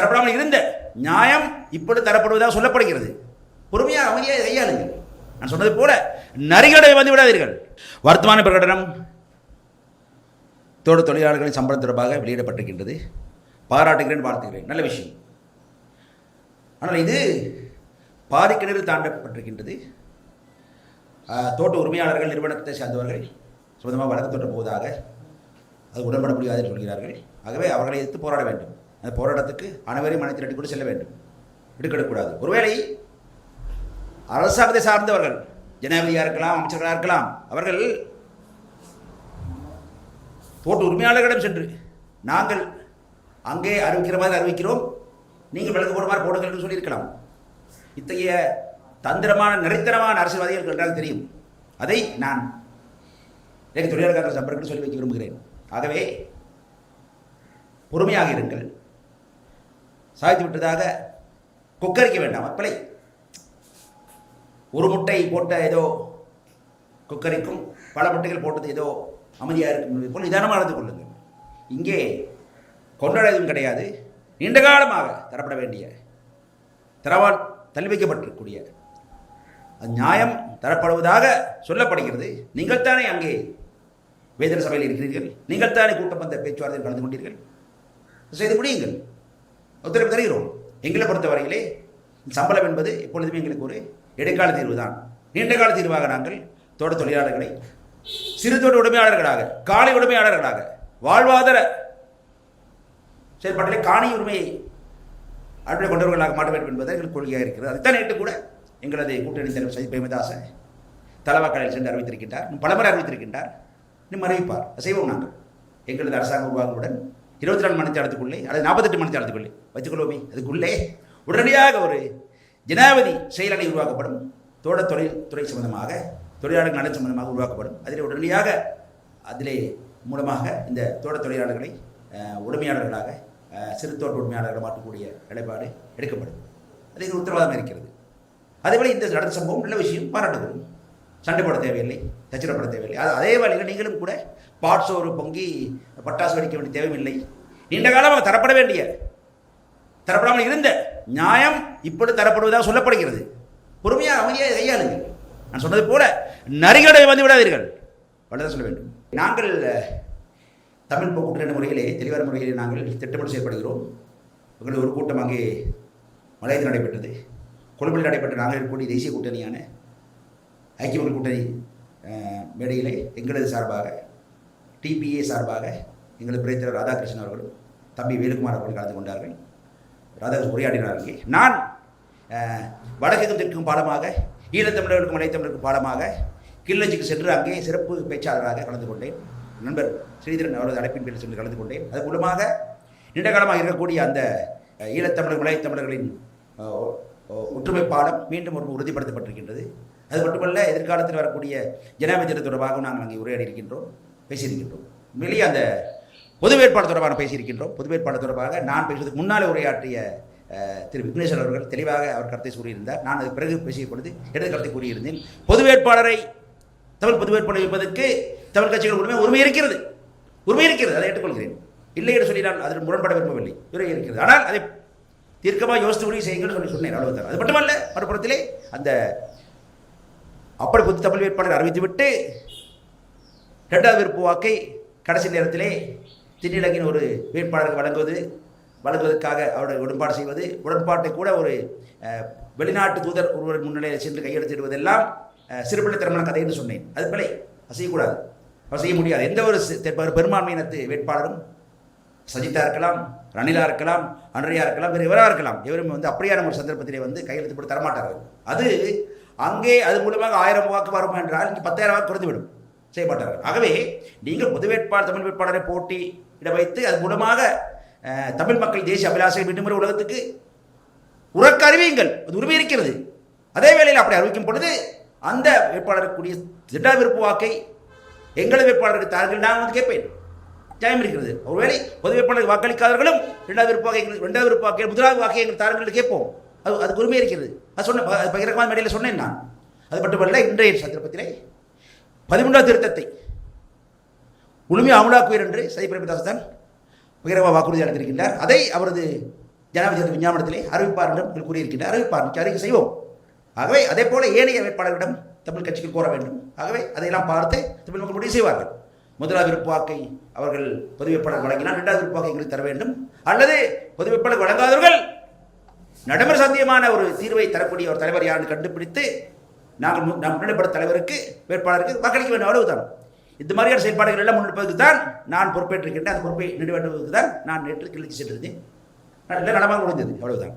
தரப்படாமல் இருந்த நியாயம் இப்படி தரப்படுவதாக சொல்லப்படுகிறது. பொறுமையாக அமைதியாக கையாளுங்கள். நான் சொன்னது போல நரிகளை வந்து விடாதீர்கள். வர்த்தமான பிரகடனம் தோடு தொழிலாளர்களின் சம்பளம் தொடர்பாக வெளியிடப்பட்டிருக்கின்றது. பாராட்டுகிறேன் வாழ்த்துகிறேன். நல்ல விஷயம். ஆனால் இது பாதிக்கிணறு தாண்டப்பட்டிருக்கின்றது. தோட்ட உரிமையாளர்கள் நிறுவனத்தை சேர்ந்தவர்கள் சொந்தமாக வழக்கு தொடர்போவதாக அது உடன்பட முடியாது என்று சொல்கிறார்கள். ஆகவே அவர்களை எதிர்த்து போராட வேண்டும். அந்த போராட்டத்துக்கு அனைவரையும் மனத்தில் கூட செல்ல வேண்டும். விடுக்கெடுக்கக்கூடாது ஒருவேளை அரசாங்கத்தை சார்ந்தவர்கள் ஜனாதிபதியாக இருக்கலாம் அமைச்சர்களாக இருக்கலாம் அவர்கள் தோட்ட உரிமையாளர்களிடம் சென்று நாங்கள் அங்கே அறிவிக்கிற மாதிரி அறிவிக்கிறோம். நீங்கள் விளக்கு போடுற மாதிரி போடுங்கள் என்று சொல்லியிருக்கலாம். இத்தகைய தந்திரமான நிறைத்தனமான அரசியல்வாதிகள் என்றால் தெரியும். அதை நான் எனக்கு தொழிலாளர் காங்கிரஸ் நம்பருக்கு சொல்லி வைக்க விரும்புகிறேன். ஆகவே பொறுமையாக இருங்கள். சாய்த்து விட்டதாக கொக்கரிக்க வேண்டாம் அப்பளை. ஒரு முட்டை போட்ட ஏதோ கொக்கரிக்கும் பல முட்டைகள் போட்டது ஏதோ அமைதியாக இருக்கும் போல் நிதானமாக நடந்து கொள்ளுங்கள். இங்கே கொண்டாட எதுவும் கிடையாது. நீண்ட காலமாக தரப்பட வேண்டிய தரவால் தள்ளி வைக்கப்பட்டிருக்கக்கூடிய அது நியாயம் தரப்படுவதாக சொல்லப்படுகிறது. நீங்கள் தானே அங்கே வேதன சபையில் இருக்கிறீர்கள். நீங்கள் தானே கூட்டம் வந்த பேச்சுவார்த்தையில் கலந்து கொண்டீர்கள். செய்து முடியுங்கள். உத்தரவு தருகிறோம். எங்களை பொறுத்தவரையிலே சம்பளம் என்பது எப்பொழுதுமே எங்களுக்கு ஒரு இடைக்கால தீர்வு தான் நீண்டகால தீர்வாக நாங்கள் தோட்ட தொழிலாளர்களை சிறு தோட்ட உடைமையாளர்களாக காலை உடைமையாளர்களாக வாழ்வாதார செயல்பாட்டிலே காணி உரிமையை அடிப்படை கொண்டவர்களாக மாற்ற வேண்டும் என்பது எங்கள் கொள்கையாக இருக்கிறது. அதுதான் நேற்று கூட எங்களது கூட்டணி தலைவர் சஜித் பிரேமதாசன் தலவாக்கலையில் சென்று அறிவித்திருக்கின்றார். பலமுறை அறிவித்திருக்கின்றார். இன்னும் அறிவிப்பார். செய்வோம் நாங்கள். எங்களது அரசாங்க உருவாகுடன் இருபத்தி நாலு மணி அல்லது நாற்பத்தெட்டு மணி வச்சுக்கொள்வோமே அதுக்குள்ளே உடனடியாக ஒரு ஜனாதிபதி செயலணை உருவாக்கப்படும். தோட தொழில் துறை சம்பந்தமாக தொழிலாளர்கள் நலன் சம்பந்தமாக உருவாக்கப்படும். அதில் உடனடியாக அதிலே மூலமாக இந்த தோட்ட தொழிலாளர்களை அஹ், உரிமையாளர்களாக சிறு தோட்ட உரிமையாளர்களை மாற்றக்கூடிய நிலைப்பாடு எடுக்கப்படும். அதுக்கு உத்தரவாதம் இருக்கிறது. அதேபோல் இந்த நடந்த சம்பவம் நல்ல விஷயம் பாராட்டுகிறோம் சண்டை போட தேவையில்லை தச்சிரப்பட தேவையில்லை. அது அதே வழியில் நீங்களும் கூட பாட்சோறு பொங்கி பட்டாசு வெடிக்க வேண்டிய தேவையில்லை. நீண்ட காலமாக தரப்பட வேண்டிய தரப்படாமல் இருந்த நியாயம் இப்படி தரப்படுவதாக சொல்லப்படுகிறது. பொறுமையாக அமைதியாக கையாளுங்க நான் சொன்னது போல நரிகளை வந்து விடாதீர்கள். அவ்வளவுதான் சொல்ல வேண்டும். நாங்கள் தமிழ் கூட்டணி முறையிலே தெளிவான முறையிலே நாங்கள் திட்டமிட்டு செயல்படுகிறோம். எங்களது ஒரு கூட்டம் அங்கே மலையத்தில் நடைபெற்றது. கொழும்பில் நடைபெற்ற நாங்கள் கூடிய தேசிய கூட்டணியான ஐக்கிய மக்கள் கூட்டணி மேடையிலே எங்களது சார்பாக டிபிஏ சார்பாக எங்களது பிரைத்தலைவர் ராதாகிருஷ்ணன் அவர்களும் தம்பி வேலுக்குமார் அவர்கள் கலந்து கொண்டார்கள். ராதாகிருஷ்ணன் உரையாடினார் இங்கே நான் அஹ், தெற்கும் பாடமாக ஈழத்தமிழர்களுக்கும் இளைத்தமிழருக்கும் பாடமாக கிள்ளச்சிக்கு சென்று அங்கே சிறப்பு பேச்சாளராக கலந்து கொண்டேன். நண்பர் ஸ்ரீதரன் அவரது அழைப்பின் பேரில் சென்று கலந்து கொண்டேன். அது மூலமாக நீண்டகாலமாக இருக்கக்கூடிய அந்த ஈழத்தமிழர் மலைத்தமிழர்களின் ஒற்றுமை பாடம் மீண்டும் ஒரு உறுதிப்படுத்தப்பட்டிருக்கின்றது. அது மட்டுமல்ல எதிர்காலத்தில் வரக்கூடிய ஜனாதிபதி தொடர்பாகவும் நாங்கள் அங்கே உரையாடி இருக்கின்றோம் பேசியிருக்கின்றோம். உண்மையிலேயே அந்த பொது வேட்பாளர் தொடர்பாக பேசியிருக்கின்றோம். பொது வேட்பாளர் தொடர்பாக நான் பேசுவதற்கு முன்னாலே உரையாற்றிய திரு விக்னேஸ்வர் அவர்கள் தெளிவாக அவர் கருத்தை கூறியிருந்தார். நான் அது பிறகு பேசிய பொழுது இடது கருத்தை கூறியிருந்தேன். பொது வேட்பாளரை தமிழ் பொது வேட்பாளர் வைப்பதற்கு தமிழ் கட்சிகள் உரிமை உரிமை இருக்கிறது. உரிமை இருக்கிறது அதை ஏற்றுக்கொள்கிறேன். இல்லை என்று சொல்லி நான் அதில் முரண்பட விரும்பவில்லை. உரிமை இருக்கிறது. ஆனால் அதை தீர்க்கமாக யோசித்து முடிவு செய்யுங்கள் சொல்லி சொன்னேன் அவ்வளவுதான் அது மட்டுமல்ல மறுபுறத்திலே அந்த அப்படி புது தமிழ் வேட்பாளர் அறிவித்துவிட்டு ரெண்டாவது விருப்பு வாக்கை கடைசி நேரத்திலே திண்டிலங்கின் ஒரு வேட்பாளருக்கு வழங்குவது வழங்குவதற்காக அவருடைய உடன்பாடு செய்வது உடன்பாட்டை கூட ஒரு வெளிநாட்டு தூதர் ஒருவர் முன்னிலையில் சென்று கையெழுத்திடுவதெல்லாம் சிறுபிள்ளை சிறுபிள்ளைத்தனமான கதை என்று சொன்னேன். அது பிள்ளை அது செய்யக்கூடாது அவர் செய்ய முடியாது. எந்த ஒரு பெரும்பான்மை இனத்து பெரும்பான்மையினத்து வேட்பாளரும் சஜித்தா இருக்கலாம் ரணிலா இருக்கலாம் அன்றையா இருக்கலாம் வேறு இவராக இருக்கலாம் எவரும் வந்து அப்படியான ஒரு சந்தர்ப்பத்திலே வந்து கையெழுத்து போட்டு தரமாட்டார்கள். அது அங்கே அது மூலமாக ஆயிரம் வாக்கு வரும் என்றால் இங்கே பத்தாயிரம் வாக்கு குறைந்துவிடும். செய்ய மாட்டார்கள் ஆகவே நீங்கள் பொது வேட்பாளர் தமிழ் வேட்பாளரை போட்டியிட வைத்து அது மூலமாக தமிழ் மக்கள் தேசிய அபிலாசை மீண்டும் ஒரு உலகத்துக்கு உறக்க அறிவியுங்கள். அது உரிமை இருக்கிறது. அதே வேளையில் அப்படி அறிவிக்கும் பொழுது அந்த வேட்பாளருக்குரிய திட்ட விருப்பு வாக்கை எங்களது வேட்பாளருக்கு தாருங்கள் நான் வந்து கேட்பேன். நியாயம் இருக்கிறது. ஒருவேளை பொது வேட்பாளருக்கு வாக்களிக்காதவர்களும் இரண்டாவது விருப்பாக எங்களுக்கு இரண்டாவது விருப்பாக முதலாவது வாக்கை எங்கள் தாருங்கள் கேட்போம். அது அதுக்கு உரிமை இருக்கிறது. அது சொன்ன அது பகிரங்கமான மேடையில் சொன்னேன் நான். அது மட்டுமல்ல இன்றைய சந்தர்ப்பத்திலே பதிமூன்றாவது திருத்தத்தை முழுமையாக அமலாக்குவீர் என்று சதி பிரேமதாஸ் தான் பகிரங்க வாக்குறுதி அளித்திருக்கின்றார். அதை அவரது ஜனாதிபதி விஞ்ஞாபனத்திலே அறிவிப்பார் என்றும் கூறியிருக்கின்றார். அறிவிப்பார் நிச்சயம் அறிக்கை செய்வோம். ஆகவே அதே போல ஏனைய வேட்பாளர்களிடம் தமிழ் கட்சிக்கு கோர வேண்டும். ஆகவே அதையெல்லாம் பார்த்து தமிழ் மக்கள் முடிவு செய்வார்கள். முதலாவது விருப்பாக்கை அவர்கள் பொது வேட்பாளர் வழங்கினால் இரண்டாவது விருப்பாக்கை எங்களுக்கு தர வேண்டும். அல்லது பொது வேட்பாளர் வழங்காதவர்கள் நடைமுறை சாத்தியமான ஒரு தீர்வை தரக்கூடிய ஒரு தலைவர் யாருன்னு கண்டுபிடித்து நாங்கள் நம் முன்னணிப்பட தலைவருக்கு வேட்பாளருக்கு வாக்களிக்க வேண்டும் அவ்வளவுதான். இந்த மாதிரியான செயல்பாடுகள் எல்லாம் முன்னெடுப்பதற்கு தான் நான் பொறுப்பேற்றிருக்கின்றேன். அந்த பொறுப்பை நிறுவனத்துக்கு தான் நான் நேற்று கிழிச்சு சென்றிருந்தேன். நல்ல நலமாக முடிஞ்சது அவ்வளவுதான்.